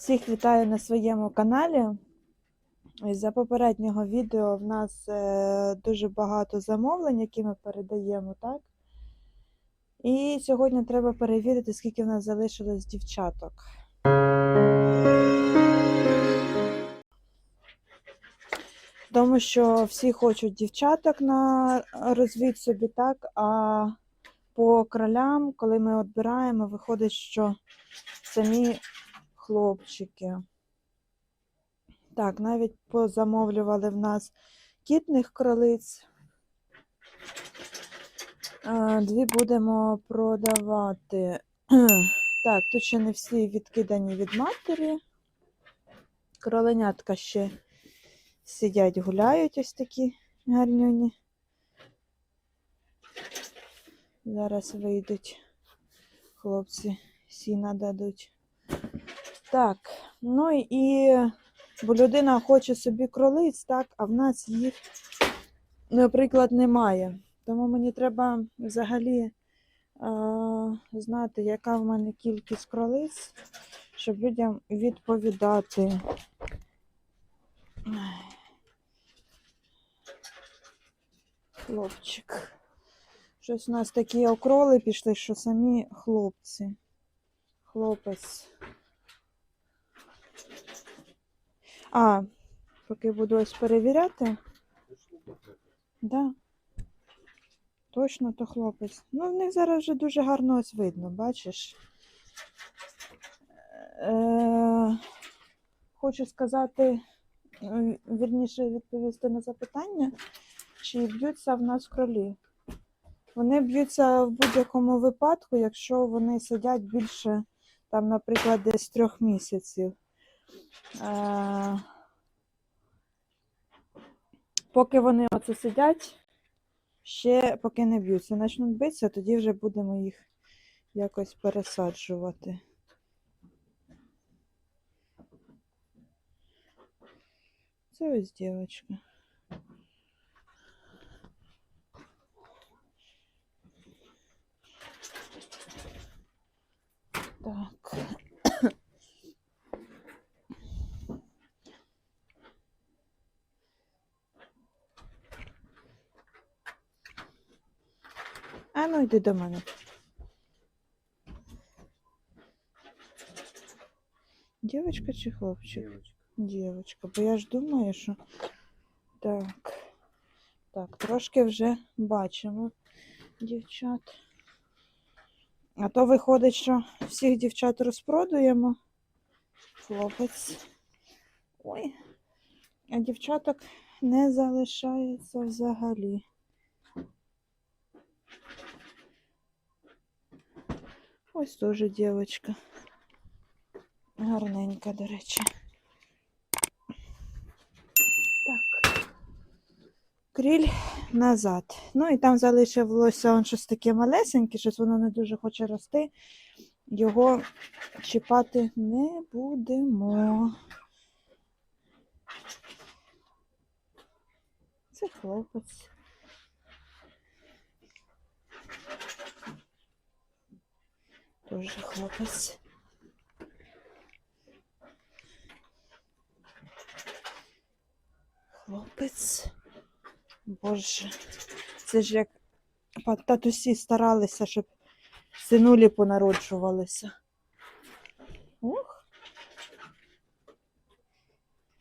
Всіх вітаю на своєму каналі. За попереднього відео в нас е, дуже багато замовлень, які ми передаємо, так? І сьогодні треба перевірити, скільки в нас залишилось дівчаток. Тому що всі хочуть дівчаток на розвід собі, так? А по кролям, коли ми відбираємо, виходить, що самі хлопчики. Так, навіть позамовлювали в нас кітних кролиць. Дві будемо продавати. Так, тут ще не всі відкидані від матері. Кроленятка ще сидять, гуляють ось такі гарнюні. Зараз вийдуть хлопці, сіна дадуть. Так, ну і бо людина хоче собі кролиць, так, а в нас їх, наприклад, немає. Тому мені треба взагалі е, знати, яка в мене кількість кролиць, щоб людям відповідати. Хлопчик. Щось у нас такі окроли пішли, що самі хлопці. Хлопець. А, поки буду ось перевіряти. Да. Точно то хлопець. Ну, в них зараз вже дуже гарно ось видно, бачиш. Е, хочу сказати, вірніше відповісти на запитання, чи б'ються в нас кролі. Вони б'ються в будь-якому випадку, якщо вони сидять більше, там, наприклад, десь трьох місяців. Е, Поки вони оце сидять, ще поки не б'ються, почнуть битися, тоді вже будемо їх якось пересаджувати. Це ось дівчинка. Так. А ну йди до мене. Дівчинка чи хлопчик? Девочка. Дівчинка, бо я ж думаю, що. Так. Так, трошки вже бачимо дівчат. А то виходить, що всіх дівчат розпродуємо. Хлопець. Ой. А дівчаток не залишається взагалі. Ось теж дівчинка. Гарненька, до речі. Так. Кріль назад. Ну і там залишилося он щось таке малесеньке, щось воно не дуже хоче рости. Його чіпати не будемо. Це хлопець. Тоже хлопець. Хлопець. Боже. Це ж як татусі старалися, щоб синулі понароджувалися. Ох.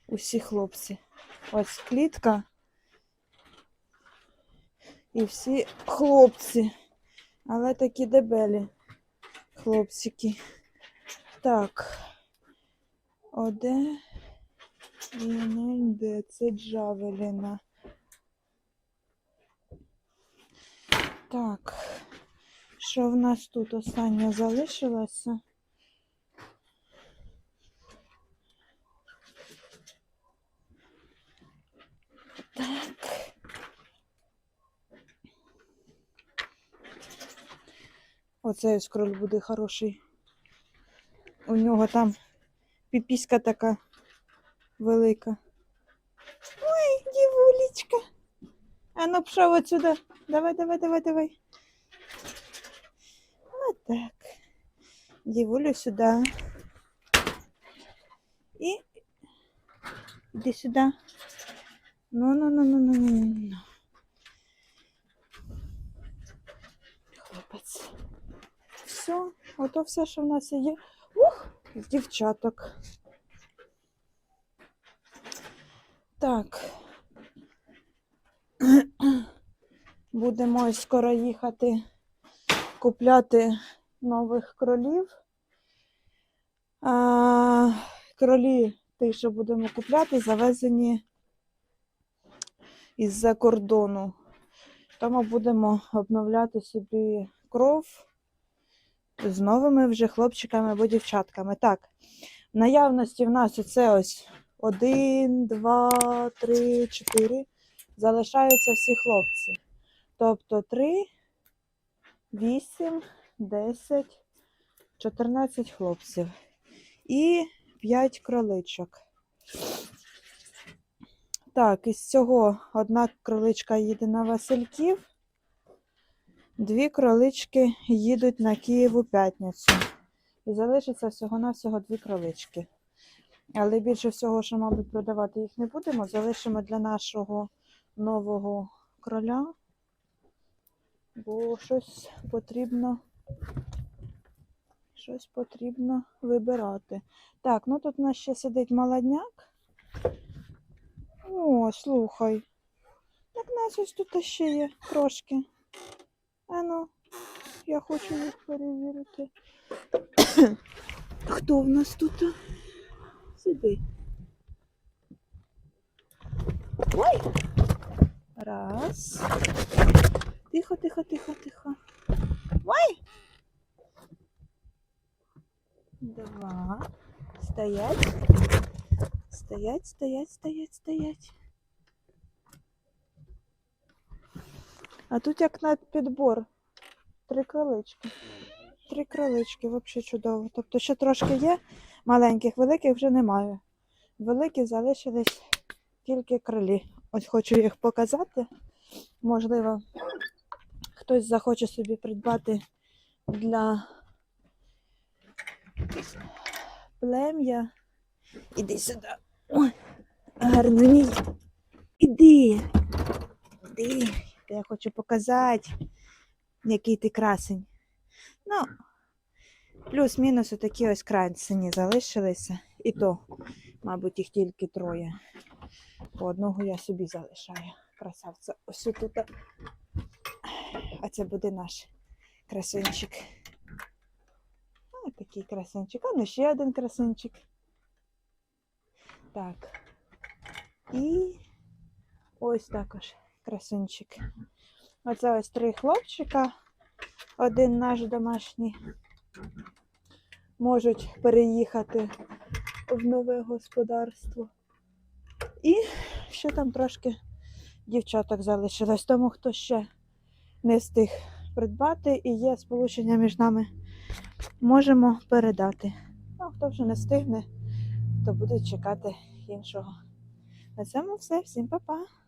Усі хлопці. Ось клітка. І всі хлопці. Але такі дебелі хлопчики. Так. Оде де. Це Джавеліна. Так. Що в нас тут останнє залишилося? Так. Оцей ось кроль буде хороший. У нього там піпіська така велика. Ой, дівулечка. А ну пішов отсюда. Давай, давай, давай, давай. Вот так. Дівулю сюди. І іди сюди. Ну, ну, ну, ну, ну, ну, ну, ну. Хлопець. Все, ото все, що в нас є. Ух, з дівчаток. Так. Будемо скоро їхати купляти нових кролів. А, кролі, ті, що будемо купляти, завезені із-за кордону. Тому будемо обновляти собі кров з новими вже хлопчиками або дівчатками. Так, в наявності в нас оце ось один, два, три, чотири. Залишаються всі хлопці. Тобто 3, 8, 10, 14 хлопців. І 5 кроличок. Так, із цього одна кроличка їде на Васильків, дві кролички їдуть на Київ у п'ятницю. І залишиться всього-навсього дві кролички. Але більше всього, що, мабуть, продавати їх не будемо, залишимо для нашого нового кроля, бо щось потрібно, щось потрібно вибирати. Так, ну тут у нас ще сидить молодняк. О, слухай. Так нас ось тут ще є трошки. Ану, я хочу їх перевірити. Хто в нас тут? Сиди. Ой. Раз. Тихо, тихо, тихо, тихо. Ой. Два. Стоять. Стоять, стоять, стоять, стоять. А тут як на підбор. Три кролички. Три кролички, взагалі чудово. Тобто ще трошки є маленьких, великих вже немає. Великі залишились тільки кролі. Ось хочу їх показати. Можливо, хтось захоче собі придбати для плем'я. Іди сюди. Ой, гарний мій. Іди. Іди. Я хочу показати, який ти красень. Ну, плюс-мінус отакі ось красені залишилися. І то, мабуть, їх тільки троє. По одного я собі залишаю. Красавця. Ось тут. А це буде наш красунчик. Ось такий красунчик. А ну ще один красунчик. Так. І ось також красунчик. Оце ось три хлопчика. Один наш домашній. Можуть переїхати в нове господарство. І ще там трошки дівчаток залишилось. Тому хто ще не встиг придбати і є сполучення між нами, можемо передати. Ну, а хто вже не встигне, то будуть чекати іншого. На цьому все. Всім па-па!